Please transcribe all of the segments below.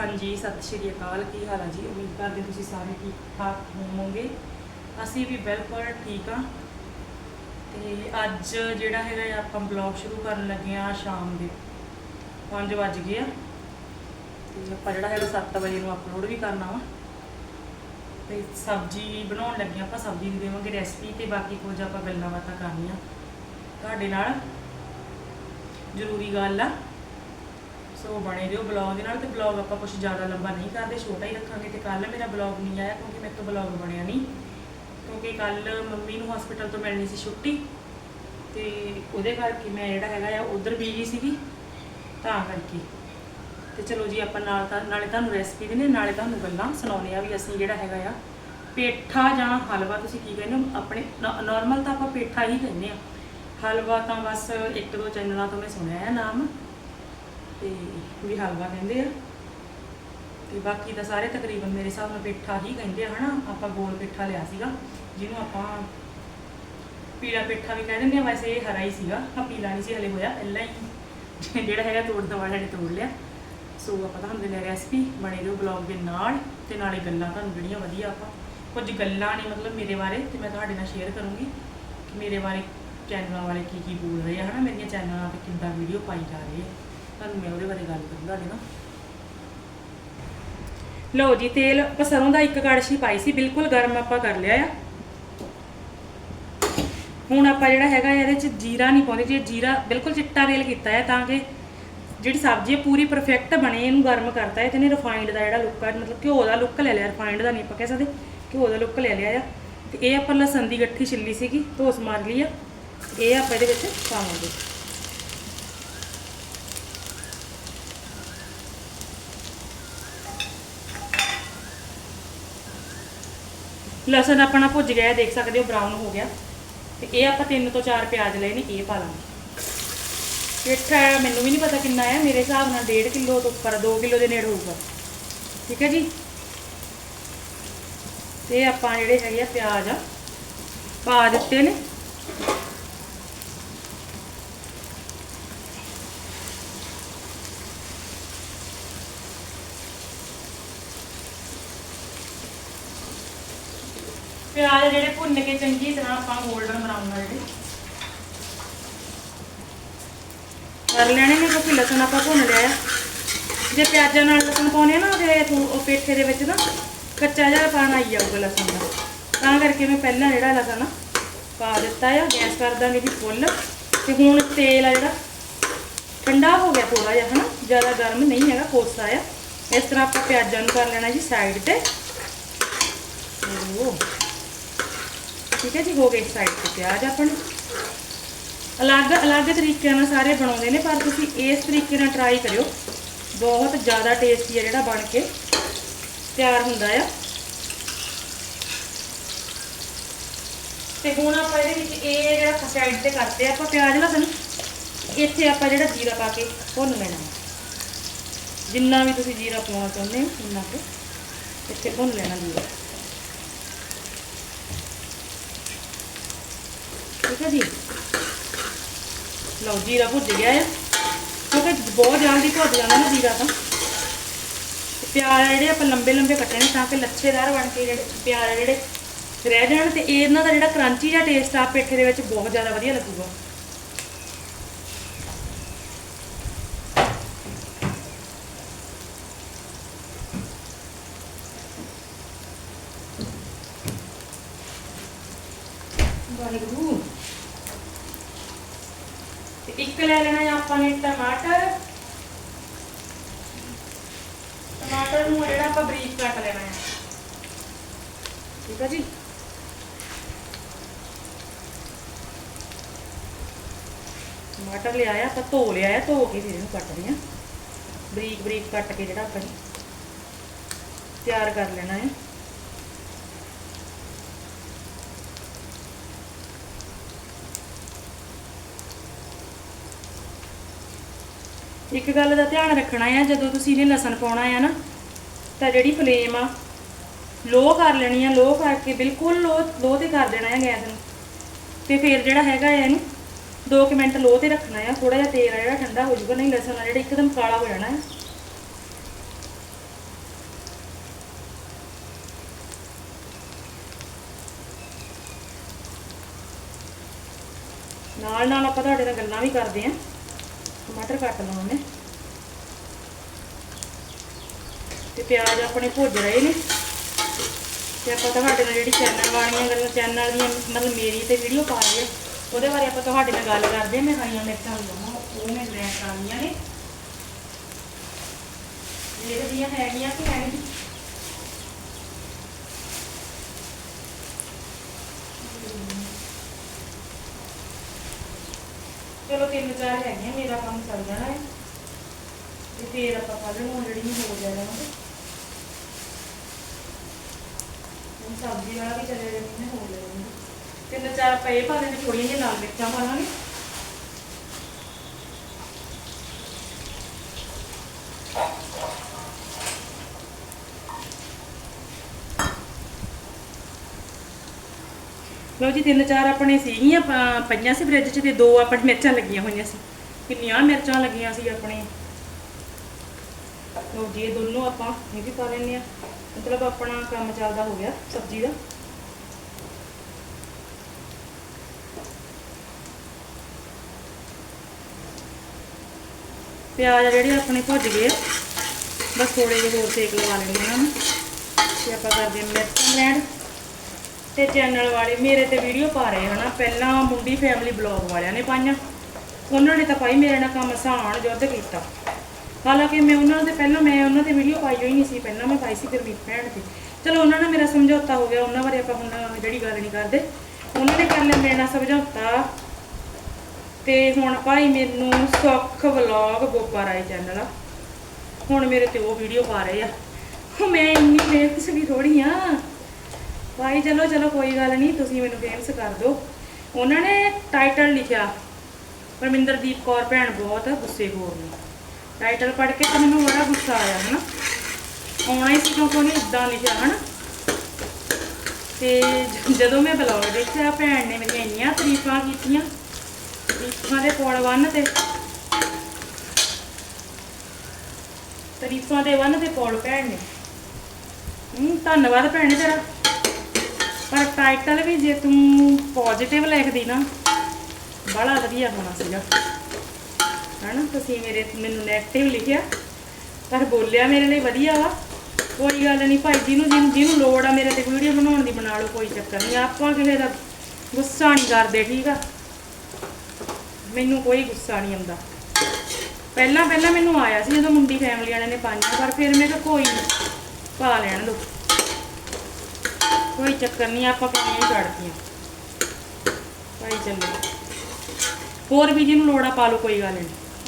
ਹਾਂਜੀ, ਸਤਿ ਸ਼੍ਰੀ ਅਕਾਲ। ਕੀ ਹਾਲ ਹੈ ਜੀ? ਉਮੀਦ ਕਰਦੇ ਤੁਸੀਂ ਸਾਰੇ ਠੀਕ ਠਾਕ ਹੋਵੋਗੇ। ਅਸੀਂ ਵੀ ਬਿਲਕੁਲ ਠੀਕ ਆ ਤੇ ਅੱਜ ਜਿਹੜਾ ਹੈਗਾ ਆਪਾਂ ਬਲੌਗ ਸ਼ੁਰੂ ਕਰਨ ਲੱਗੇ ਆ ਸ਼ਾਮ ਦੇ 5 ਵੱਜ ਗਏ ਆ। ਤੇ ਆਪਾਂ ਜਿਹੜਾ ਹੈਗਾ 7 ਵਜੇ ਨੂੰ ਅਪਲੋਡ ਵੀ ਕਰਨਾ ਵਾ। ਤੇ ਸਬਜ਼ੀ ਬਣਾਉਣ ਲੱਗੇ ਆ ਆਪਾਂ, ਸਬਜ਼ੀ ਦੀ ਦੇਵਾਂਗੇ ਰੈਸਪੀ ਤੇ ਬਾਕੀ ਕੁਝ ਆਪਾਂ ਗੱਲਾਂ ਬਾਤਾਂ ਕਰਨੀਆਂ। ਤੁਹਾਡੇ ਨਾਲ ਜ਼ਰੂਰੀ ਗੱਲ ਆ। ਸੋ ਬਣੇ ਰਹੋ ਬਲੌਗ ਦੇ ਨਾਲ ਤੇ ਬਲੌਗ ਆਪਾਂ ਕੁਝ ਜ਼ਿਆਦਾ ਲੰਬਾ ਨਹੀਂ ਕਰਦੇ ਛੋਟਾ ਹੀ ਰੱਖਾਂਗੇ ਤੇ ਕੱਲ ਮੇਰਾ ਬਲੌਗ ਨਹੀਂ ਆਇਆ ਕਿਉਂਕਿ ਮੇਰੇ ਤੋਂ ਬਲੌਗ ਬਣਿਆ ਨਹੀਂ। ਕਿਉਂਕਿ ਕੱਲ ਮੰਮੀ ਨੂੰ ਹਸਪੀਟਲ ਤੋਂ ਮਿਲਣੀ ਸੀ ਛੁੱਟੀ ਤੇ ਉਹਦੇ ਕਰਕੇ ਮੈਂ ਜਿਹੜਾ ਹੈਗਾ ਆ ਉਧਰ ਬੀਜੀ ਸੀਗੀ ਤਾਂ ਕਰਕੇ। ਤੇ ਚਲੋ ਜੀ ਆਪਾਂ ਨਾਲ ਤਾਂ ਨਾਲੇ ਤੁਹਾਨੂੰ ਰੈਸਪੀ ਦਿੰਦੇ ਹਾਂ, ਨਾਲੇ ਤੁਹਾਨੂੰ ਗੱਲਾਂ ਸੁਣਾਉਂਦੇ ਆ ਵੀ ਅਸੀਂ ਜਿਹੜਾ ਹੈਗਾ ਆ ਪੇਠਾ ਜਾਂ ਹਲਵਾ ਤੁਸੀਂ ਕੀ ਕਹਿੰਦੇ ਹੋ? ਆਪਣੇ ਨਾਰਮਲ ਤਾਂ ਆਪਾਂ ਪੇਠਾ ਹੀ ਕਹਿੰਦੇ ਆ ਹਲਵਾ ਤਾਂ ਬਸ ਇੱਕ ਦੋ ਚੈਨਲਾਂ ਤੋਂ ਮੈਂ ਸੁਣਿਆ ਹੈ ਨਾਮ। ਤੇ ਵੀ ਹਲਵਾ ਕਹਿੰਦੇ ਆ। ਤੇ ਬਾਕੀ ਤਾਂ ਸਾਰੇ ਤਕਰੀਬਨ ਮੇਰੇ ਹਿਸਾਬ ਨਾਲ ਪੇਠਾ ਹੀ ਕਹਿੰਦੇ ਆ, ਹਨਾ? ਆਪਾਂ ਗੋਲ ਪਿੱਠਾ ਲਿਆ ਸੀਗਾ, ਜਿਹਨੂੰ ਆਪਾਂ ਪੀਲਾ ਪਿੱਠਾ ਵੀ ਕਹਿ ਦਿੰਦੇ ਆ, ਵੈਸੇ ਇਹ ਹਰਾ ਹੀ ਸੀਗਾ ਆ ਪੀਲਾ ਨਹੀਂ ਸੀ ਹਲੇ ਹੋਇਆ, ਪਹਿਲਾਂ ਹੀ ਜਿਹੜਾ ਹੈਗਾ ਤੋੜ ਦਵਾੜਾ ਨੇ ਤੋੜ ਲਿਆ। ਸੋ ਆਪਾਂ ਤੁਹਾਨੂੰ ਦਿੰਦੇ ਰੈਸਪੀ ਬਣੇ ਰਹੋ ਬਲੌਗ ਦੇ ਨਾਲ, ਤੇ ਨਾਲੇ ਗੱਲਾਂ ਤੁਹਾਨੂੰ ਜਿਹੜੀਆਂ ਵਧੀਆ ਆਪਾਂ, ਕੁਝ ਗੱਲਾਂ ਨੇ ਮਤਲਬ ਮੇਰੇ ਬਾਰੇ, ਤੇ ਮੈਂ ਤੁਹਾਡੇ ਨਾਲ ਸ਼ੇਅਰ ਕਰੂੰਗੀ ਕਿ ਮੇਰੇ ਬਾਰੇ ਚੈਨਲਾਂ ਵਾਲੇ ਕੀ ਕੀ ਬੋਲ ਰਹੇ ਆ, ਹਨਾ? ਮੇਰੀਆਂ ਚੈਨਲਾਂ ਤੇ ਕਿੱਦਾਂ ਵੀਡੀਓ ਪਾਈ ਜਾ ਰਹੀ ਹੈ ਤੁਹਾਨੂੰ ਮੈਂ ਉਹਦੇ ਬਾਰੇ ਗੱਲ ਕਰੂੰ, ਤੁਹਾਡੇ ਨਾਲ। ਲਓ ਜੀ, ਤੇਲ ਆਪਾਂ ਸਰੋਂ ਦਾ ਇੱਕ ਕੜਛੀ ਪਾਈ ਸੀ, ਬਿਲਕੁਲ ਗਰਮ ਆਪਾਂ ਕਰ ਲਿਆ ਆ। ਹੁਣ ਆਪਾਂ ਜਿਹੜਾ ਹੈਗਾ ਇਹਦੇ ਚ ਜੀਰਾ ਨਹੀਂ ਪਾਉਂਦੇ, ਜੇ ਜੀਰਾ ਬਿਲਕੁਲ ਚਿੱਟਾ ਤੇਲ ਕੀਤਾ ਹੈ, ਤਾਂ ਕਿ ਜਿਹੜੀ ਸਬਜ਼ੀ ਹੈ ਪੂਰੀ ਪਰਫੈਕਟ ਬਣੇ, ਇਹਨੂੰ ਗਰਮ ਕਰਤਾ ਹੈ, ਤੇ ਨੇ ਰਿਫਾਈਨਡ ਦਾ ਜਿਹੜਾ ਲੁੱਕ ਹੈ ਮਤਲਬ ਘਿਓ ਦਾ ਲੁੱਕ ਲੈ ਲਿਆ ਰਿਫਾਈਨਡ ਦਾ ਨਹੀਂ ਆਪਾਂ ਕਹਿ ਸਕਦੇ, ਘਿਓ ਦਾ ਲੁੱਕ ਲੈ ਲਿਆ ਆ। ਤੇ ਇਹ ਆਪਾਂ ਲਸਣ ਦੀ ਗੱਠੀ ਛਿੱਲੀ ਸੀਗੀ, ਧੋਸ ਮਾਰ ਲਈ ਆ। ਇਹ ਆਪਾਂ ਇਹਦੇ ਵਿੱਚ ਪਾਵਾਂਗੇ। ਲਸਣ ਆਪਣਾ ਭੁੱਜ ਗਿਆ ਹੈ, ਦੇਖ ਸਕਦੇ ਹੋ ਬਰਾਊਨ ਹੋ ਗਿਆ। ਤੇ ਇਹ ਆਪਾਂ ਤਿੰਨ ਤੋਂ ਚਾਰ ਪਿਆਜ਼ ਲਏ ਨੇ ਇਹ ਪਾ ਲਾਂਗੇ। ਪੇਠਾ ਮੈਨੂੰ ਵੀ ਨਹੀਂ ਪਤਾ ਕਿੰਨਾ ਹੈ ਮੇਰੇ ਹਿਸਾਬ ਨਾਲ 1.5 ਕਿਲੋ ਤੋਂ ਉੱਪਰ 2 ਕਿਲੋ ਦੇ ਨੇੜੇ ਹੋਊਗਾ। ਠੀਕ ਹੈ ਜੀ? ਤੇ ਆਪਾਂ ਜਿਹੜੇ ਹੈਗੇ ਆ ਪਿਆਜ਼ ਆ ਪਾ ਦਿੱਤੇ ਨੇ। ਪਿਆਜ਼ ਜਿਹੜੇ ਭੁੰਨ ਕੇ ਚੰਗੀ ਤਰ੍ਹਾਂ ਆਪਾਂ 골ਡਨ ਬਰਾਊਨ ਆ ਜਿਹੜੇ। ਕਰ ਲੈਣੇ ਨੇ ਕਿਉਂਕਿ ਲਸਣ ਆਪਾਂ ਭੁੰਨ ਲਿਆ ਜੇ ਪਿਆਜ਼ਾਂ ਨਾਲ ਲਸਣ ਪਾਉਣੇ ਆ ਨਾ ਤੇ ਉਹ ਪੇਠੇ ਦੇ ਵਿੱਚ ਨਾ ਕੱਚਾ ਜਿਹਾ ਪਾਣ ਆਈ ਜਾਊਗਾ ਲਸਣ ਦਾ। ਤਾਂ ਕਰਕੇ ਮੈਂ ਪਹਿਲਾਂ ਜਿਹੜਾ ਲਸਣ ਪਾ ਦਿੱਤਾ ਆ, ਗੈਸ ਕਰ ਦਾਂਗੇ ਜੀ ਫੁੱਲ। ਤੇ ਹੁਣ ਤੇਲ ਆ ਜਿਹੜਾ, ਠੰਡਾ ਹੋ ਗਿਆ ਥੋੜਾ ਜਿਹਾ, ਹਨਾ? ਜ਼ਿਆਦਾ ਗਰਮ ਨਹੀਂ ਹੈਗਾ, ਕੋਸਾ ਆ। ਇਸ ਤਰ੍ਹਾਂ ਆਪਾਂ ਪਿਆਜ਼ਾਂ ਨੂੰ ਕਰ ਲੈਣਾ ਜੀ ਸਾਈਡ ਤੇ। ਉਹ ਠੀਕ ਹੈ ਜੀ, ਹੋ ਗਏ ਸਾਈਡ ਤੇ ਪਿਆਜ਼ ਆਪਣੇ ਅਲੱਗ ਅਲੱਗ ਤਰੀਕਿਆਂ ਨਾਲ ਸਾਰੇ ਬਣਾਉਂਦੇ ਨੇ, ਪਰ ਤੁਸੀਂ ਇਸ ਤਰੀਕੇ ਨਾਲ ਟਰਾਈ ਕਰਿਓ। ਬਹੁਤ ਜ਼ਿਆਦਾ ਟੇਸਟੀ ਹੈ ਜਿਹੜਾ ਬਣ ਕੇ, ਤਿਆਰ ਹੁੰਦਾ ਆ। ਤੇ ਹੁਣ ਆਪਾਂ ਇਹਦੇ ਵਿੱਚ ਇਹ ਜਿਹੜਾ ਸਾਈਡ ਤੇ ਕਰਦੇ ਆਪਾਂ ਪਿਆਜ਼ ਲਸਣ ਇੱਥੇ ਆਪਾਂ ਜਿਹੜਾ ਜੀਰਾ ਪਾ ਕੇ ਭੁੰਨ ਲੈਣਾ। ਜਿੰਨਾ ਵੀ ਤੁਸੀਂ ਜੀਰਾ ਪਾਉਣਾ ਚਾਹੁੰਦੇ ਹੋ, ਉਨਾ ਕੁ ਇੱਥੇ ਭੁੰਨ ਲੈਣਾ ਜੀਰਾ। ਠੀਕ ਹੈ ਜੀ। ਲਓ ਜੀਰਾ ਭੁੱਜ ਗਿਆ ਹੈ ਕਿਉਂਕਿ ਬਹੁਤ ਜਲਦੀ ਭੁੱਜ ਜਾਂਦਾ ਨਾ ਜੀਰਾ ਤਾਂ। ਤੇ ਪਿਆਜ਼ ਜਿਹੜੇ ਆਪਾਂ ਲੰਬੇ ਲੰਬੇ ਕੱਟੇ ਨੇ ਤਾਂ ਕਿ ਲੱਛੇਦਾਰ ਬਣ ਕੇ ਜਿਹੜੇ ਪਿਆਜ਼ ਜਿਹੜੇ ਰਹਿ ਜਾਣ ਤੇ ਇਹਨਾਂ ਦਾ ਜਿਹੜਾ ਕਰੰਚੀ ਜਾਂ ਟੇਸਟ ਆ, ਪੇਠੇ ਦੇ ਵਿੱਚ ਬਹੁਤ ਜ਼ਿਆਦਾ ਵਧੀਆ ਲੱਗੂਗਾ ਵਾਹਿਗੁਰੂ ਤੇ ਇੱਕ ਲੈ ਲੈਣਾ ਹੈ ਆਪਾਂ ਨੇ ਟਮਾਟਰ ਟਮਾਟਰ ਨੂੰ ਜਿਹੜਾ ਆਪਾਂ ਬਰੀਕ ਕੱਟ ਲੈਣਾ ਹੈ ਠੀਕ ਹੈ ਜੀ? ਟਮਾਟਰ ਲਿਆ ਆ ਆਪਾਂ ਧੋ ਲਿਆ ਆ ਧੋ ਕੇ ਫਿਰ ਇਹਨੂੰ ਕੱਟਦੇ ਆ ਬਰੀਕ ਬਰੀਕ ਕੱਟ ਕੇ ਜਿਹੜਾ ਆਪਾਂ ਤਿਆਰ ਕਰ ਲੈਣਾ ਹੈ। ਇੱਕ ਗੱਲ ਦਾ ਧਿਆਨ ਰੱਖਣਾ ਹੈ, ਜਦੋਂ ਤੁਸੀਂ ਇਹਨੇ ਲਸਣ ਪਾਉਣਾ ਹੈ ਨਾ, ਤਾਂ ਜਿਹੜੀ ਫਲੇਮ ਆ ਲੋ ਕਰ ਲੈਣੀ ਆ, ਲੋ ਕਰਕੇ ਬਿਲਕੁਲ ਲੋ ਲੋ ਤੇ ਕਰ ਦੇਣਾ ਹੈ ਗੈਸ ਨੂੰ। ਤੇ ਫਿਰ ਜਿਹੜਾ ਹੈਗਾ ਹੈ ਇਹਨੂੰ 2 ਮਿੰਟ ਲੋ ਤੇ ਰੱਖਣਾ ਆ ਥੋੜਾ ਜਿਹਾ ਤੇਲ ਆ ਜਿਹੜਾ ਠੰਡਾ ਹੋ ਜਾਊਗਾ, ਨਹੀਂ ਲਸਣ ਆ ਜਿਹੜਾ ਇੱਕਦਮ ਕਾਲਾ ਹੋ ਜਾਣਾ ਹੈ ਨਾਲ ਨਾਲ ਆਪਾਂ ਤੁਹਾਡੇ ਨਾਲ ਗੱਲਾਂ ਵੀ ਕਰਦੇ ਆਂ। ਟਮਾਟਰ ਕੱਟ ਲਵਾਂ ਮੈਂ ਤੇ ਪਿਆਜ਼ ਆਪਣੇ ਭੁੱਜ ਰਹੇ ਨੇ। ਤੇ ਆਪਾਂ ਤੁਹਾਡੇ ਨਾਲ ਜਿਹੜੀ ਚੈਨਲ ਵਾਲੀਆਂ ਗੱਲਾਂ ਚੈਨਲ ਦੀਆਂ ਮਤਲਬ ਮੇਰੀ ਤੇ ਵੀਡੀਓ ਪਾ ਰਹੀ ਹੈ, ਉਹਦੇ ਬਾਰੇ ਆਪਾਂ ਤੁਹਾਡੇ ਨਾਲ ਗੱਲ ਕਰਦੇ ਹਾਂ। ਮੈਂ ਹਰੀਆਂ ਮਿਰਚਾਂ ਲਵਾਂ, ਉਹ ਮੈਂ ਲੈ ਕੇ ਆਉਣੀਆਂ ਨੇ ਦੇਖਦੀਆਂ ਹੈਗੀਆਂ ਕਿ ਹੈ ਚਲੋ ਤਿੰਨ ਚਾਰ ਹੈਗੀਆਂ, ਮੇਰਾ ਕੰਮ ਚੱਲ ਜਾਣਾ ਹੈ। ਤੇ ਫੇਰ ਆਪਾਂ ਕੱਲ ਨੂੰ ਜਿਹੜੀ ਹੋ ਜਾਣਾ ਵਾ ਹੁਣ ਸਬਜ਼ੀ ਵਾਲਾ ਵੀ ਚਲੇ ਜਾਣੀ ਨੇ ਹੋ ਜਾਣੀ ਤਿੰਨ ਚਾਰ ਪਏ, ਭਾਵੇਂ ਥੋੜੀਆਂ ਜਿਹੀਆਂ ਲਾਲ ਮਿਰਚਾਂ ਪਾਵਾਂਗੇ ਲਓ ਜੀ, ਤਿੰਨ ਚਾਰ ਆਪਣੇ ਸੀਗੀਆਂ ਪ- ਪਈਆਂ ਸੀ ਫ੍ਰਿਜ 'ਚ ਤੇ ਦੋ ਆਪਣੇ ਮਿਰਚਾਂ ਲੱਗੀਆਂ ਹੋਈਆਂ ਸੀ। ਕਿੰਨੀਆਂ ਮਿਰਚਾਂ ਲੱਗੀਆਂ ਸੀ ਆਪਣੇ। ਲਓ ਜੀ, ਇਹ ਦੋਨੋਂ ਆਪਾਂ ਇਹ ਵੀ ਪਾ ਲੈਂਦੇ ਆ ਮਤਲਬ ਆਪਣਾ ਕੰਮ ਚੱਲਦਾ ਹੋ ਗਿਆ ਸਬਜ਼ੀ ਦਾ। ਪਿਆਜ਼ ਜਿਹੜੇ ਆਪਣੇ ਭੁੱਜ ਗਏ ਆ। ਬਸ ਥੋੜੇ ਜਿਹੇ ਹੋਰ ਸੇਕ ਲਵਾ ਲੈਣੇ ਇਹਨਾਂ ਨੂੰ ਤੇ ਆਪਾਂ ਕਰਦੇ ਹਾਂ ਮਿਰਚਾਂ ਐਡ ਤੇ ਚੈਨਲ ਵਾਲੇ ਮੇਰੇ ਤੇ ਵੀਡੀਓ ਪਾ ਰਹੇ ਹਨਾ ਪਹਿਲਾਂ ਮੁੰਡੀ ਫੈਮਿਲੀ ਬਲੌਗ ਵਾਲਿਆਂ ਨੇ ਪਾਈਆਂ। ਉਹਨਾਂ ਨੇ ਤਾਂ ਭਾਈ ਮੇਰੇ ਨਾਲ ਕੰਮ ਆਸਾਨ ਯੁੱਧ ਕੀਤਾ। ਹਾਲਾਂਕਿ ਮੈਂ ਉਹਨਾਂ ਦੇ, ਪਹਿਲਾਂ ਮੈਂ ਉਹਨਾਂ ਤੇ ਵੀਡੀਓ ਪਾਈ ਹੋਈ ਨਹੀਂ ਸੀ, ਪਹਿਲਾਂ ਮੈਂ ਪਾਈ ਸੀ ਗੁਰਮੀਤ ਭੈਣ ਤੇ ਚਲੋ, ਉਹਨਾਂ ਨਾਲ ਮੇਰਾ ਸਮਝੌਤਾ ਹੋ ਗਿਆ, ਉਹਨਾਂ ਬਾਰੇ ਆਪਾਂ ਹੁਣ ਜਿਹੜੀ ਗੱਲ ਨਹੀਂ ਕਰਦੇ। ਉਹਨਾਂ ਨੇ ਕਰ ਲਿਆ ਮੇਰੇ ਨਾਲ ਸਮਝੌਤਾ। ਤੇ ਹੁਣ ਭਾਈ ਮੈਨੂੰ ਸੁੱਖ ਵਲੌਗ ਗੋਪਾ ਰਾਏ ਚੈਨਲ ਆ। ਹੁਣ ਮੇਰੇ ਤੇ ਉਹ ਵੀਡੀਓ ਪਾ ਰਹੇ ਆ। ਮੈਂ ਇੰਨੀ ਫੇਮਸ ਵੀ ਥੋੜੀ ਆ। ਭਾਈ, ਚਲੋ ਚਲੋ, ਕੋਈ ਗੱਲ ਨਹੀਂ, ਤੁਸੀਂ ਮੈਨੂੰ ਫੇਮਸ ਕਰ ਦਿਓ। ਉਹਨਾਂ ਨੇ ਟਾਈਟਲ ਲਿਖਿਆ, ਪਰਮਿੰਦਰਦੀਪ ਕੌਰ ਭੈਣ, ਬਹੁਤ ਗੁੱਸੇ ਖੋਰ ਨੇ। ਟਾਈਟਲ ਪੜ੍ਹ ਕੇ ਤਾਂ ਮੈਨੂੰ ਬੜਾ ਗੁੱਸਾ ਆਇਆ, ਹਨਾ? ਆਉਣਾ ਹੀ ਸੀ ਕਿਉਂਕਿ ਉਹਨੇ ਇਦਾਂ ਲਿਖਿਆ, ਹਨਾ? ਤੇ ਜ- ਜਦੋਂ ਮੈਂ ਬਲੌਗ ਦੇਖਿਆ, ਭੈਣ ਨੇ ਮੇਰੀਆਂ ਇੰਨੀਆਂ ਤਾਰੀਫਾਂ ਕੀਤੀਆਂ, ਤਾਰੀਫਾਂ ਦੇ ਕੋਲ ਵੰਨ ਤੇ, ਤਾਰੀਫਾਂ ਦੇ ਵੰਨ ਤੇ ਕੋਲ ਭੈਣ ਨੇ। ਹੂੰ, ਧੰਨਵਾਦ ਭੈਣੇ ਤੇਰਾ। ਪਰ ਟਾਈਟਲ ਵੀ ਜੇ ਤੂੰ ਪੋਜ਼ਿਟਿਵ ਲਿਖਦੀ ਨਾ, ਬੜਾ ਵਧੀਆ ਹੋਣਾ ਸੀਗਾ। ਹਨਾ? ਤੁਸੀਂ ਮੇਰੇ ਮੈਨੂੰ 네ਗੇਟਿਵ ਲਿਖਿਆ। ਪਰ ਬੋਲਿਆ ਮੇਰੇ ਲਈ ਵਧੀਆ ਵਾ। ਕੋਈ ਗੱਲ ਨਹੀਂ ਭਾਈ, ਜਿਹਨੂੰ ਜਿਹਨੂੰ ਜਿਹਨੂੰ ਲੋੜ ਆ ਮੇਰੇ ਤੇ ਵੀਡੀਓ ਬਣਾਉਣ ਦੀ ਬਣਾ ਲਓ, ਕੋਈ ਚੱਕਰ ਨਹੀਂ ਆਪਾਂ ਕਿਸੇ ਦਾ ਗੁੱਸਾ ਨਹੀਂ ਕਰਦੇ, ਠੀਕ ਆ? ਮੈਨੂੰ ਕੋਈ ਗੁੱਸਾ ਨਹੀਂ ਆਉਂਦਾ। ਪਹਿਲਾਂ ਪਹਿਲਾਂ ਮੈਨੂੰ ਆਇਆ ਸੀ ਜਦੋਂ ਮੁੰਡੀ ਫੈਮਿਲੀ ਵਾਲਿਆਂ ਨੇ ਪਾਈਆਂ ਪਰ ਫਿਰ ਮੈਂ ਕਿਹਾ ਕੋਈ ਪਾ ਲੈਣ ਦੋ। ਕੋਈ ਚੱਕਰ ਨਹੀਂ ਆਪਾਂ ਪਾਣੀਆਂ ਹੀ। ਕੱਢਤੀਆਂ ਭਾਈ ਚੱਲੋ। ਹੋਰ ਵੀ ਜਿਹਨੂੰ ਲੋੜ ਪਾ ਲਓ, ਕੋਈ ਗੱਲ ਨਹੀਂ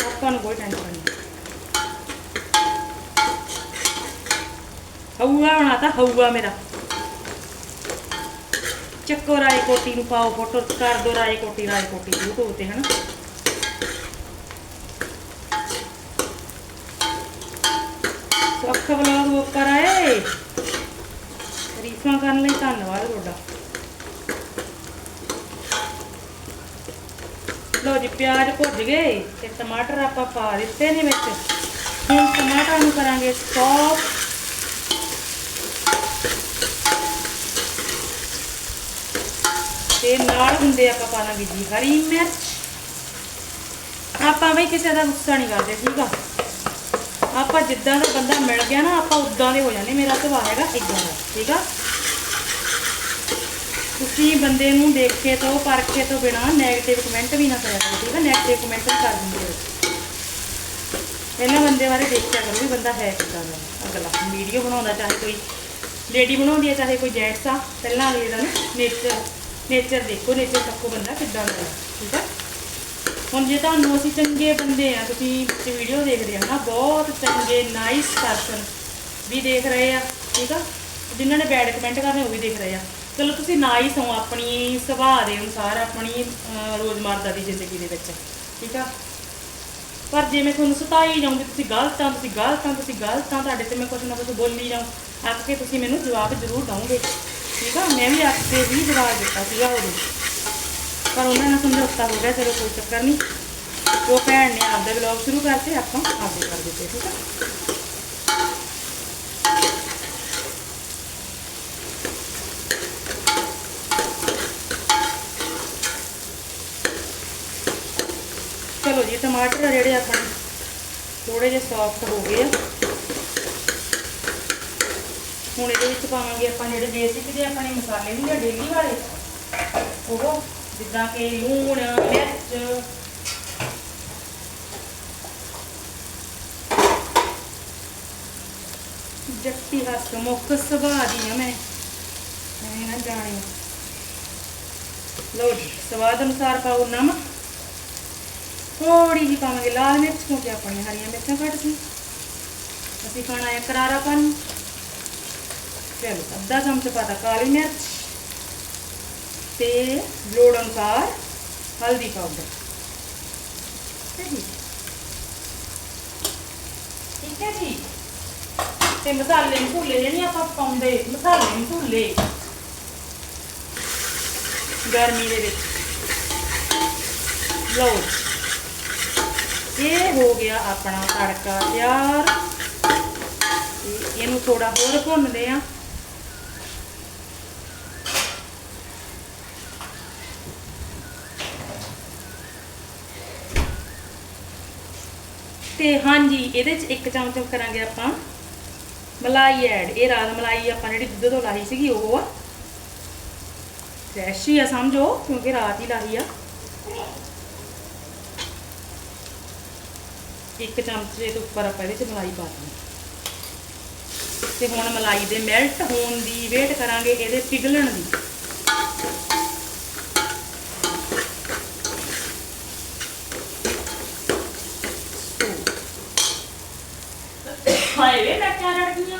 ਆਪਾਂ ਨੂੰ ਕੋਈ ਟੈਨਸ਼ਨ ਨਹੀਂ। ਹਊਆ ਬਣਾਤਾ, ਹਊਆ ਮੇਰਾ। ਚੱਕੋ ਰਾਏ ਕੋਟੀ ਨੂੰ ਪਾਓ ਫੋਟੋ, ਕਰ ਦੋ ਰਾਏ ਕੋਟੀ ਰਾਏ ਕੋਟੀ YouTube ਤੇ, ਹਨਾ? ਸੁੱਖ ਵਲੋਗ ਉੱਪਰ ਆਏ। ਤਾਰੀਫਾਂ ਕਰਨ ਲਈ ਧੰਨਵਾਦ ਤੁਹਾਡਾ। ਲੋ ਜੀ, ਪਿਆਜ਼ ਭੁੱਜ ਗਏ ਤੇ ਟਮਾਟਰ ਆਪਾਂ ਪਾ ਦਿੱਤੇ ਨੇ ਵਿੱਚ। ਹੁਣ ਟਮਾਟਰਾਂ ਨੂੰ ਕਰਾਂਗੇ ਸੌਫ ਤੇ ਨਾਲ ਹੁੰਦੇ ਆਪਾਂ ਪਾ ਲਾਂਗੇ ਜੀ ਹਰੀ ਮਿਰਚ। ਆਪਾਂ ਵੀ ਕਿਸੇ ਦਾ ਗੁੱਸਾ ਨਹੀਂ ਕਰਦੇ, ਠੀਕ ਆ? ਆਪਾਂ ਜਿੱਦਾਂ ਦਾ ਬੰਦਾ ਮਿਲ ਗਿਆ ਨਾ, ਆਪਾਂ ਉਦਾਂ ਦੇ ਹੋ ਜਾਂਦੇ, ਮੇਰਾ ਸੁਭਾਅ ਹੈਗਾ ਇਦਾਂ ਦਾ, ਠੀਕ ਆ? ਤੁਸੀਂ ਬੰਦੇ ਨੂੰ ਦੇਖੇ ਤੋਂ, ਪਰਖੇ ਤੋਂ ਬਿਨਾ 네ਗੇਟਿਵ ਕਮੈਂਟ ਵੀ ਨਾ ਕਰਿਆ ਕਰੋ, ਠੀਕ ਆ? 네ਗੇਟਿਵ ਕਮੈਂਟ ਵੀ ਕਰ ਦਿੰਦੇ ਹੋ ਪਹਿਲਾਂ ਬੰਦੇ ਬਾਰੇ ਦੇਖਿਆ ਕਰੋ ਵੀ ਬੰਦਾ ਹੈ ਕਿੱਦਾਂ ਦਾ। ਅਗਲਾ ਵੀਡੀਓ ਬਣਾਉਂਦਾ, ਚਾਹੇ ਕੋਈ ਲੇਡੀ ਬਣਾਉਂਦੀ ਹੈ ਚਾਹੇ ਕੋਈ ਜੈਂਟਸ ਆ, ਪਹਿਲਾਂ ਅਗਲੇ ਦਾ ਨੇਚਰ ਨੇਚਰ ਦੇਖੋ ਨੇਚਰ ਤੱਕੋ ਬੰਦਾ ਕਿੱਦਾਂ ਦਾ, ਠੀਕ ਆ? ਹੁਣ ਜੇ ਤੁਹਾਨੂੰ ਅਸੀਂ ਚੰਗੇ ਬੰਦੇ ਆ, ਤੁਸੀਂ ਵੀਡੀਓ ਦੇਖਦੇ ਆ ਨਾ, ਬਹੁਤ ਚੰਗੇ ਨਾਈਸ ਪਰਸਨ ਵੀ ਦੇਖ ਰਹੇ ਆ, ਠੀਕ ਆ? ਜਿਨ੍ਹਾਂ ਨੇ ਬੈਡ ਕਮੈਂਟ ਕਰਨੇ, ਉਹ ਵੀ ਦੇਖ ਰਹੇ ਆ। ਚਲੋ ਤੁਸੀਂ ਨਾ ਹੀ ਸੌ ਆਪਣੀ ਸੁਭਾਅ ਦੇ ਅਨੁਸਾਰ ਆਪਣੀ ਅਹ, ਰੋਜ਼ਮਰਦਾ ਦੀ ਜ਼ਿੰਦਗੀ ਦੇ ਵਿੱਚ ਠੀਕ ਆ? ਪਰ ਜੇ ਮੈਂ ਤੁਹਾਨੂੰ ਸਤਾਈ ਜਾਊਂਗੀ ਤੁਸੀਂ ਗਲਤ ਆ ਤੁਸੀਂ ਗਲਤ ਆ ਤੁਸੀਂ ਗਲਤ ਆ ਤੁਹਾਡੇ ਤੇ ਮੈਂ ਕੁਝ ਨਾ ਕੁਝ ਬੋਲੀ ਜਾਊਂ ਅੱਕ ਕੇ ਤੁਸੀਂ ਮੈਨੂੰ ਜਵਾਬ ਜ਼ਰੂਰ ਦਵੋਗੇ ਠੀਕ ਆ? ਮੈਂ ਵੀ ਅੱਕ ਕੇ ਵੀ ਜਵਾਬ ਦਿੱਤਾ ਸੀਗਾ ਉਦੋਂ। ਪਰ ਉਹਨਾਂ ਨਾਲ ਸਮਝੌਤਾ ਹੋ ਗਿਆ ਚਲੋ ਕੋਈ ਚੱਕਰ ਨਹੀਂ। ਉਹ ਭੈਣ ਨੇ ਆਪਦਾ ਵਲੌਗ ਸ਼ੁਰੂ ਕਰਤੇ ਆਪਾਂ ਆਪਦੇ ਕਰ ਦਿੱਤੇ ਠੀਕ ਆ? ਟਮਾਟਰ ਜਿਹੜੇ ਆਪਣੇ ਥੋੜੇ ਜਿਹੇ ਸੌਫਟ ਹੋ ਗਏ ਆ। ਹੁਣ ਇਹਦੇ ਵਿੱਚ ਪਾਵਾਂਗੇ ਆਪਾਂ ਜਿਹੜੇ ਬੇਸਿਕ ਜਿਹੇ ਆਪਣੇ ਮਸਾਲੇ ਹੁੰਦੇ ਡੇਲੀ ਵਾਲੇ। ਉਹ ਜਿੱਦਾਂ ਕਿ ਲੂਣ, ਮਿਰਚ। ਜੱਟੀ ਹੱਸ ਮੁੱਕ ਸੁਭਾਅ ਦੀ ਆ ਮੈਂ। ਮੈਂ ਨਾ ਜਾਣੀ। ਲਓ ਜੀ, ਸਵਾਦ ਅਨੁਸਾਰ ਪਾਓ ਨਮਕ। ਥੋੜੀ ਜਿਹੀ ਪਾਵਾਂਗੇ, ਲਾਲ ਮਿਰਚ, ਕਿਉਂਕਿ ਆਪਣੀਆਂ ਹਰੀਆਂ ਮਿਰਚਾਂ ਕੱਟ ਸੀ ਅਸੀਂ ਖਾਣਾ ਹੈ ਕਰਾਰਾਪਨ। ਚਲੋ, ਅੱਧਾ ਚਮਚ ਪਾਤਾ ਕਾਲੀ ਮਿਰਚ ਤੇ ਲੋੜ ਅਨੁਸਾਰ ਹਲਦੀ ਪਾਊਡਰ। ਠੀਕ ਹੈ ਜੀ? ਤੇ ਮਸਾਲੇ ਮਸੂਲੇ ਜਿਹੜੇ ਆਪਾਂ ਪਾਉਂਦੇ ਮਸਾਲੇ ਮਸੂਲੇ ਗਰਮੀ ਦੇ ਵਿੱਚ। ਲਓ ਇਹ ਹੋ ਗਿਆ ਆਪਣਾ ਤੜਕਾ ਤਿਆਰ। ਤੇ ਇਹਨੂੰ ਥੋੜਾ ਹੋਰ ਭੁੰਨਦੇ ਆ ਤੇ ਹਾਂਜੀ, ਇਹਦੇ ਚ ਇੱਕ ਚਮਚ ਕਰਾਂਗੇ ਆਪਾਂ ਮਲਾਈ ਐਡ। ਇਹ ਰਾਤ ਮਲਾਈ ਆਪਾਂ ਜਿਹੜੀ ਦੁੱਧ ਤੋਂ ਲਾਈ ਸੀਗੀ, ਉਹ ਆ। ਫਰੈਸ਼ ਹੀ ਆ, ਸਮਝੋ, ਕਿਉਂਕਿ ਰਾਤ ਹੀ ਲਾਈ ਆ। ਇੱਕ ਚਮਚੇ ਤੋਂ ਉੱਪਰ ਆਪਾਂ ਇਹਦੇ ਚ ਮਲਾਈ ਪਾ ਦਿੰਦੇ ਤੇ ਹੁਣ ਮਲਾਈ ਦੇ ਮੈਲਟ ਹੋਣ ਦੀ ਵੇਟ ਕਰਾਂਗੇ ਇਹਦੇ ਪਿਘਲਣ ਦੀ। ਹਾਏ ਵੇ, ਮੈਂ ਕਿਆ ਰੜ ਗਈਆਂ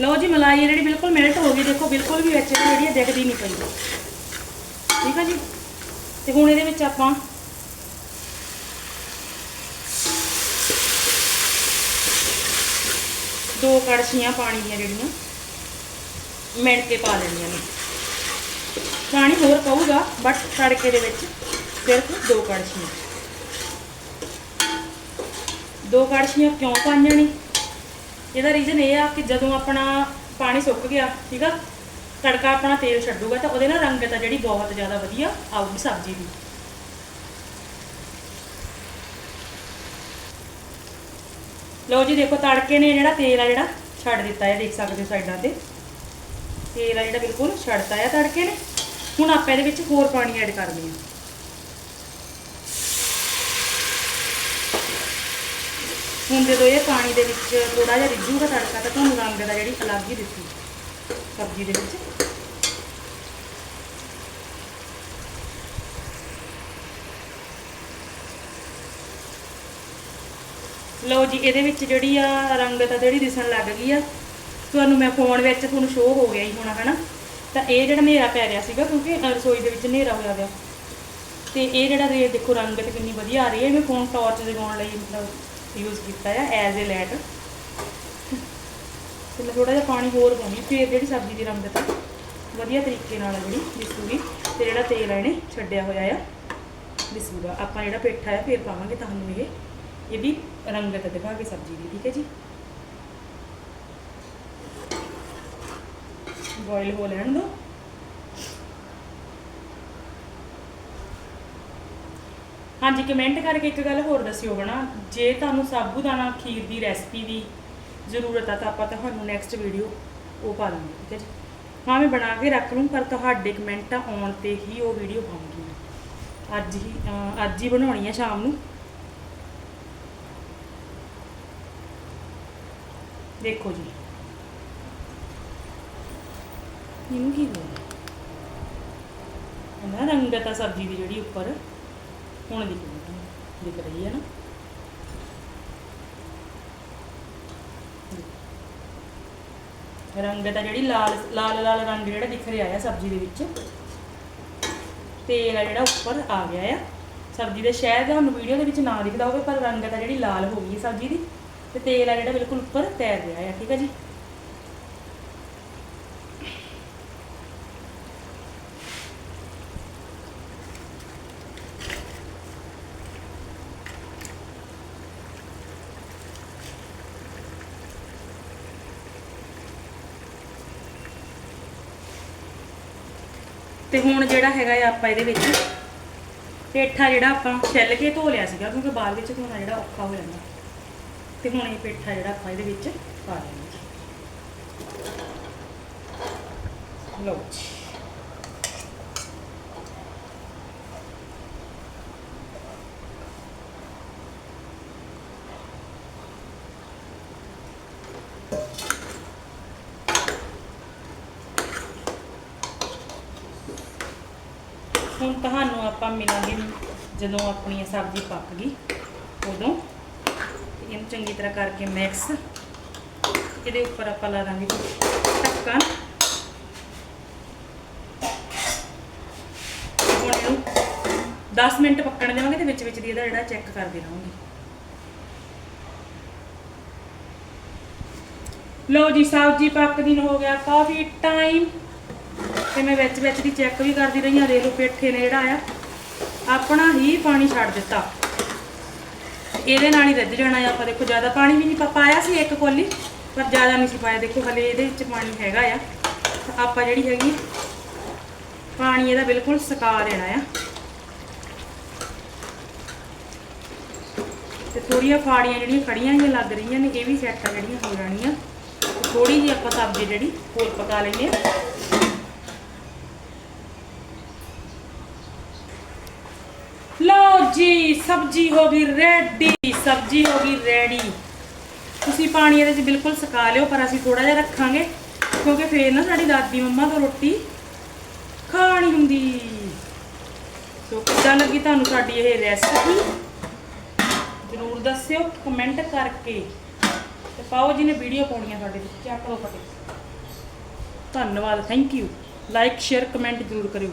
ਲਓ ਜੀ, ਮਲਾਈ ਜਿਹੜੀ ਬਿਲਕੁਲ ਮੈਲਟ ਹੋ ਗਈ, ਦੇਖੋ, ਬਿਲਕੁਲ ਵੀ ਵਿੱਚ ਜਿਹੜੀ ਹੈ ਦਿਖਦੀ ਨਹੀਂ ਪਈ। ਠੀਕ ਆ ਜੀ? ਤੇ ਹੁਣ ਇਹਦੇ ਵਿੱਚ ਆਪਾਂ ਦੋ ਕੜਛੀਆਂ ਪਾਣੀ ਦੀਆਂ ਜਿਹੜੀਆਂ ਮਿਣ ਕੇ ਪਾ ਲੈਣੀਆਂ ਨੇ। ਪਾਣੀ ਹੋਰ ਪਊਗਾ ਬਟ ਤੜਕੇ ਦੇ ਵਿੱਚ ਸਿਰਫ ਦੋ ਕੜਛੀਆਂ। ਦੋ ਕੜਛੀਆਂ ਕਿਉਂ ਪਾਈਆਂ ਨੇ? ਇਹਦਾ ਰੀਜ਼ਨ ਇਹ ਆ ਕਿ ਜਦੋਂ ਆਪਣਾ ਪਾਣੀ ਸੁੱਕ ਗਿਆ, ਠੀਕ ਆ, ਤੜਕਾ ਆਪਣਾ ਤੇਲ ਛੱਡੂਗਾ ਤਾਂ ਉਹਦੇ ਨਾਲ ਰੰਗਤ ਆ ਜਿਹੜੀ ਬਹੁਤ ਜ਼ਿਆਦਾ ਵਧੀਆ ਆਊਗੀ ਸਬਜ਼ੀ ਦੀ। ਲਓ ਜੀ, ਦੇਖੋ ਤੜਕੇ ਨੇ ਜਿਹੜਾ ਤੇਲ ਆ ਜਿਹੜਾ ਛੱਡ ਦਿੱਤਾ ਹੈ, ਦੇਖ ਸਕਦੇ ਹੋ ਸਾਈਡਾਂ ਤੇ। ਤੇਲ ਆ ਜਿਹੜਾ ਬਿਲਕੁਲ ਛੱਡਤਾ ਹੈ ਤੜਕੇ ਨੇ। ਹੁਣ ਆਪਾਂ ਇਹਦੇ ਵਿੱਚ ਹੋਰ ਪਾਣੀ ਐਡ ਕਰਦੇ ਹਾਂ ਹੁਣ ਜਦੋਂ ਇਹ ਪਾਣੀ ਦੇ ਵਿੱਚ ਥੋੜਾ ਜਿਹਾ ਰਿੱਝੂਗਾ ਤੜਕਾ, ਤਾਂ ਤੁਹਾਨੂੰ ਰੰਗ ਦਾ ਜਿਹੜੀ ਅਲੱਗ ਹੀ ਦਿਸੂ। ਸਬਜ਼ੀ ਦੇ ਵਿੱਚ। ਲਓ ਜੀ, ਇਹਦੇ ਵਿੱਚ ਜਿਹੜੀ ਆ ਰੰਗਤ ਆ ਜਿਹੜੀ ਦਿਸਣ ਲੱਗ ਗਈ ਆ। ਤੁਹਾਨੂੰ ਮੈਂ ਫੋਨ ਵਿੱਚ ਤੁਹਾਨੂੰ ਸ਼ੋਅ ਹੋ ਗਿਆ ਹੀ ਹੋਣਾ, ਹਨਾ? ਤਾਂ ਇਹ ਜਿਹੜਾ ਹਨੇਰਾ ਪੈ ਰਿਹਾ ਸੀਗਾ, ਕਿਉਂਕਿ ਰਸੋਈ ਦੇ ਵਿੱਚ ਹਨੇਰਾ ਹੋਇਆ ਗਿਆ ਤੇ ਇਹ ਜਿਹੜਾ ਦੇਖੋ ਰੰਗਤ ਕਿੰਨੀ ਵਧੀਆ ਆ ਰਹੀ ਹੈ। ਮੈਂ ਫੋਨ ਟਾਰਚ ਜਗਾਉਣ ਲਈ, ਮਤਲਬ ਯੂਜ਼ ਕੀਤਾ ਆ ਐਜ਼ ਅ ਲੈਟ ਤੇ ਮੈਂ ਥੋੜਾ ਜਿਹਾ ਪਾਣੀ ਹੋਰ ਪਾਉਂਗੀ ਫਿਰ ਜਿਹੜੀ ਸਬਜ਼ੀ ਦੀ ਰੰਗਤ ਆ ਵਧੀਆ ਤਰੀਕੇ ਨਾਲ ਜਿਹੜੀ ਦਿਸੂਗੀ। ਤੇ ਜਿਹੜਾ ਤੇਲ ਆ ਇਹਨੇ ਛੱਡਿਆ ਹੋਇਆ ਆ, ਦਿਸੂਗਾ। ਆਪਾਂ ਜਿਹੜਾ ਪੇਠਾ ਆ ਫਿਰ ਪਾਵਾਂਗੇ ਤੁਹਾਨੂੰ ਇਹ ਇਹਦੀ ਰੰਗਤ ਦਿਖਾ ਕੇ ਸਬਜ਼ੀ ਦੀ, ਠੀਕ ਹੈ ਜੀ? ਬੋਇਲ ਹੋ ਲੈਣ ਦੋ। ਹਾਂਜੀ ਕਮੈਂਟ ਕਰਕੇ ਇੱਕ ਗੱਲ ਹੋਰ ਦੱਸਿਓ ਬਣਾ ਜੇ ਤੁਹਾਨੂੰ ਸਾਬੂਦਾਨਾ ਖੀਰ ਦੀ ਰੈਸਪੀ ਦੀ ਜ਼ਰੂਰਤ ਆ, ਤਾਂ ਆਪਾਂ ਤੁਹਾਨੂੰ ਨੈਕਸਟ ਵੀਡੀਓ ਉਹ ਪਾ ਦਾਂਗੇ ਠੀਕ ਹੈ ਜੀ। ਹਾਂ ਮੈਂ ਬਣਾ ਕੇ ਰੱਖ ਲੂੰ ਪਰ ਤੁਹਾਡੇ ਕਮੈਂਟ ਆਉਣ ਤੇ ਹੀ ਉਹ ਵੀਡੀਓ ਪਾਉਂਗੀ। ਅੱਜ ਹੀ ਅੱਜ ਹੀ ਬਣਾਉਣੀ ਆ ਸ਼ਾਮ ਨੂੰ। ਦੇਖੋ ਜੀ। ਇਹਨੂੰ ਕੀ ਹੋਇਆ ਨਾ ਰੰਗਤ ਆ ਸਬਜ਼ੀ ਦੀ ਜਿਹੜੀ ਉੱਪਰ। ਹੁਣ ਦਿਖ ਰਹੀ ਹੈ। ਦਿਖ ਰਹੀ ਹੈ ਨਾ? ਰੰਗਤ ਆ ਜਿਹੜੀ ਲਾਲ ਲਾਲ ਲਾਲ ਰੰਗ ਜਿਹੜਾ ਦਿਖ ਰਿਹਾ ਆ ਸਬਜ਼ੀ ਦੇ ਵਿੱਚ। ਤੇਲ ਆ ਜਿਹੜਾ ਉੱਪਰ ਆ ਗਿਆ ਆ। ਸਬਜ਼ੀ ਦੇ ਸ਼ਾਇਦ ਤੁਹਾਨੂੰ ਵੀਡੀਓ ਦੇ ਵਿੱਚ ਨਾ ਦਿਖਦਾ ਹੋਵੇ, ਪਰ ਰੰਗ ਤਾਂ ਜਿਹੜੀ ਲਾਲ ਹੋ ਗਈ ਹੈ ਸਬਜ਼ੀ ਦੀ। ਤੇ ਤੇਲ ਆ ਜਿਹੜਾ ਬਿਲਕੁਲ ਉੱਪਰ ਤੈਰ ਰਿਹਾ ਆ, ਠੀਕ ਹੈ ਜੀ? ਤੇ ਹੁਣ ਜਿਹੜਾ ਹੈਗਾ ਆ ਆਪਾਂ ਇਹਦੇ ਵਿੱਚ ਪੇਠਾ ਜਿਹੜਾ ਆਪਾਂ ਛਿੱਲ ਕੇ ਧੋ ਲਿਆ ਸੀਗਾ, ਕਿਉਂਕਿ ਬਾਅਦ ਵਿੱਚ ਧੋਣਾ ਜਿਹੜਾ ਔਖਾ ਹੋ ਜਾਂਦਾ। ਤੇ ਹੁਣ ਇਹ ਪੇਠਾ ਜਿਹੜਾ ਆਪਾਂ ਇਹਦੇ ਵਿੱਚ ਪਾ ਦੇਣਾ ਲਓ ਜੀ। ਹੁਣ ਤੁਹਾਨੂੰ ਆਪਾਂ ਮਿਲਾਂਗੇ ਜਦੋਂ ਆਪਣੀ ਸਬਜ਼ੀ ਪੱਕ ਗਈ, ਉਦੋਂ। ਇਹਨੂੰ ਚੰਗੀ ਤਰ੍ਹਾਂ ਕਰਕੇ ਮਿਕਸ ਇਹਦੇ ਉੱਪਰ ਆਪਾਂ ਲਾ ਦਾਂਗੇ ਢੱਕਣ। ਹੁਣ ਇਹਨੂੰ 10 ਮਿੰਟ ਪੱਕਣ ਦੇਵਾਂਗੇ ਤੇ ਵਿੱਚ ਵਿੱਚ ਦੀ ਇਹਦਾ ਜਿਹੜਾ ਚੈੱਕ ਕਰਦੇ ਰਹਾਂਗੇ। ਲਓ ਜੀ, ਸਬਜ਼ੀ ਪੱਕਦੀ ਨੂੰ ਹੋ ਗਿਆ ਕਾਫੀ ਟਾਈਮ ਤੇ ਮੈਂ ਵਿੱਚ ਵਿੱਚ ਦੀ ਚੈੱਕ ਵੀ ਕਰਦੀ ਰਹੀ ਹਾਂ, ਦੇਖ ਲਓ ਪੇਠੇ ਨੇ ਜਿਹੜਾ ਆ ਆਪਣਾ ਹੀ ਪਾਣੀ ਛੱਡ ਦਿੱਤਾ। ਇਹਦੇ ਨਾਲ ਹੀ ਰੱਜ ਜਾਣਾ ਆ, ਆਪਾਂ ਦੇਖੋ ਜ਼ਿਆਦਾ ਪਾਣੀ ਵੀ ਨਹੀਂ ਪਾ- ਪਾਇਆ ਸੀ ਇੱਕ ਕੋਲੀ, ਪਰ ਜ਼ਿਆਦਾ ਨਹੀਂ ਸੀ ਪਾਇਆ। ਦੇਖੋ ਹਲੇ ਇਹਦੇ ਵਿੱਚ ਪਾਣੀ ਹੈਗਾ ਆ। ਆਪਾਂ ਜਿਹੜੀ ਹੈਗੀ ਪਾਣੀ ਇਹਦਾ ਬਿਲਕੁਲ ਸੁਕਾ ਦੇਣਾ ਆ। ਤੇ ਥੋੜੀਆਂ ਫਾੜੀਆਂ ਜਿਹੜੀਆਂ ਖੜੀਆਂ ਹੀ ਲੱਗ ਰਹੀਆਂ ਨੇ, ਇਹ ਵੀ ਸੈੱਟ ਆ ਜਿਹੜੀਆਂ ਹੋ ਜਾਣੀਆਂ। ਥੋੜੀ ਜਿਹੀ ਆਪਾਂ ਸਬਜ਼ੀ ਜਿਹੜੀ, ਹੋਰ ਪਕਾ ਲੈਂਦੇ ਆ। ਲਓ ਸਬਜ਼ੀ ਹੋ ਗਈ ਰੈਡੀ, ਸਬਜ਼ੀ ਹੋ ਗਈ ਰੈਡੀ। ਤੁਸੀਂ ਪਾਣੀ ਇਹਦੇ 'ਚ ਬਿਲਕੁਲ ਸੁਕਾ ਲਿਓ, ਪਰ ਅਸੀਂ ਥੋੜਾ ਜਿਹਾ ਰੱਖਾਂਗੇ, ਕਿਉਂਕਿ ਫੇਰ ਨਾ ਸਾਡੀ ਦਾਦੀ ਮੰਮਾ ਤੋਂ ਰੋਟੀ ਖਾਣੀ ਹੁੰਦੀ। ਸੋ ਕਿੱਦਾਂ ਲੱਗੀ ਤੁਹਾਨੂੰ ਸਾਡੀ ਇਹ ਰੈਸਪੀ ਜ਼ਰੂਰ ਦੱਸਿਓ ਕਮੈਂਟ ਕਰਕੇ। ਤੇ ਪਾਓ ਜੀ ਨੇ ਵੀਡੀਓ ਪਾਉਣੀਆਂ ਸਾਡੇ ਵਿੱਚ ਚੱਕ ਲਓ ਫਟੇ। ਧੰਨਵਾਦ thank you like share comment ਜ਼ਰੂਰ ਕਰਿਓ।